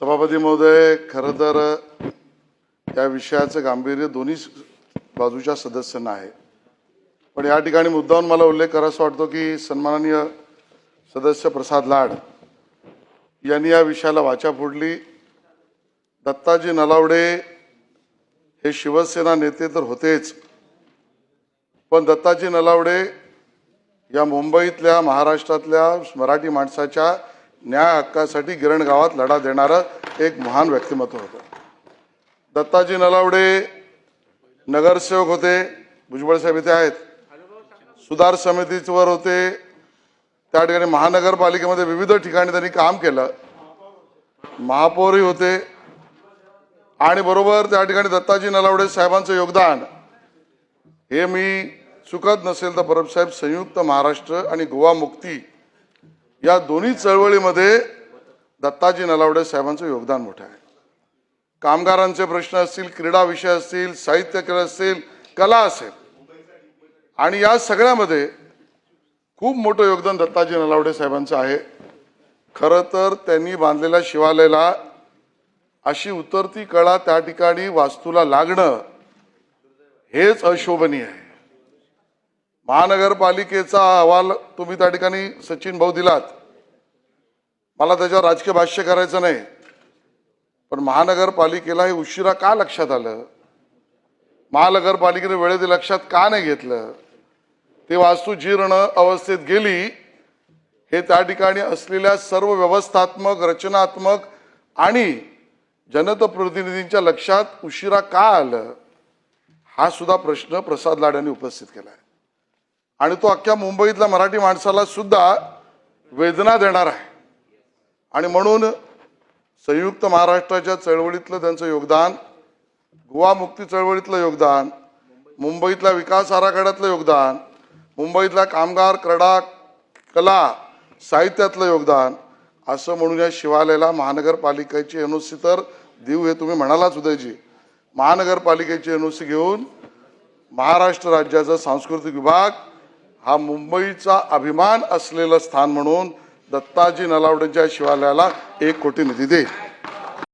सभापती महोदय खरं तर या विषयाचं गांभीर्य दोन्ही बाजूच्या सदस्यांना आहे. पण या ठिकाणी मुद्दाहून मला उल्लेख करावासा वाटतो की सन्माननीय सदस्य प्रसाद लाड यांनी या विषयाला वाचा फोडली. दत्ताजी नलावडे हे शिवसेना नेते तर होतेच पण दत्ताजी नलावडे या मुंबईतल्या महाराष्ट्रातल्या मराठी माणसाच्या न्याय हक्कासाठी गिरण गावात लढा देणारं एक महान व्यक्तिमत्व होतं. दत्ताजी नलावडे नगरसेवक होते भुजबळ साहेब इथे आहेत. सुधार समितीवर होते. त्या ठिकाणी महानगरपालिकेमध्ये विविध ठिकाणी त्यांनी काम केलं. महापौरही होते. आणि बरोबर त्या ठिकाणी दत्ताजी नलावडे साहेबांचं योगदान. हे मी चुकत नसेल तर परबसाहेब संयुक्त महाराष्ट्र आणि गोवा मुक्ती या दोन्ही चळवळीमध्ये दत्ताजी नलावडे साहेबांचं योगदान मोठं आहे. कामगारांचे प्रश्न असतील क्रीडा विषय असतील साहित्य कला असतील कला असेल. आणि या सगळ्यामध्ये खूप मोठं योगदान दत्ताजी नलावडे साहेबांचं आहे. खरं तर त्यांनी बांधलेल्या शिवालयाला अशी उतरती कळा त्या ठिकाणी वास्तूला लागणं हेच अशोभनीय आहे. महानगरपालिकेचा अहवाल तुम्ही त्या ठिकाणी सचिन भाऊ दिलात. मला त्याच्यावर राजकीय भाष्य करायचं नाही. पण महानगरपालिकेला हे उशिरा का लक्षात आलं? महानगरपालिकेने वेळेत लक्षात का नाही घेतलं? ते वास्तू जीर्ण अवस्थेत गेली. हे त्या ठिकाणी असलेल्या सर्व व्यवस्थात्मक रचनात्मक आणि जनतप्रतिनिधींच्या लक्षात उशिरा का आलं? हा सुद्धा प्रश्न प्रसाद लाड यांनी उपस्थित केला आहे आणि तो अख्ख्या मुंबईतल्या मराठी माणसाला सुद्धा वेदना देणार आहे. आणि म्हणून संयुक्त महाराष्ट्राच्या चळवळीतलं त्यांचं योगदान गोवा मुक्ती चळवळीतलं योगदान मुंबईतल्या विकास आराखड्यातलं योगदान मुंबईतल्या कामगार क्रीडा कला साहित्यातलं योगदान असं म्हणून या शिवालयाला महानगरपालिकेची एन ओ सी तर देऊ हे तुम्ही म्हणालाच उदयजी. महानगरपालिकेची एन ओ सी घेऊन महाराष्ट्र राज्याचा सांस्कृतिक विभाग हा मुंबईचा अभिमान असलेलं स्थान म्हणून दत्ताजी नलावडेच्या शिवालयाला एक कोटी निधी देईल.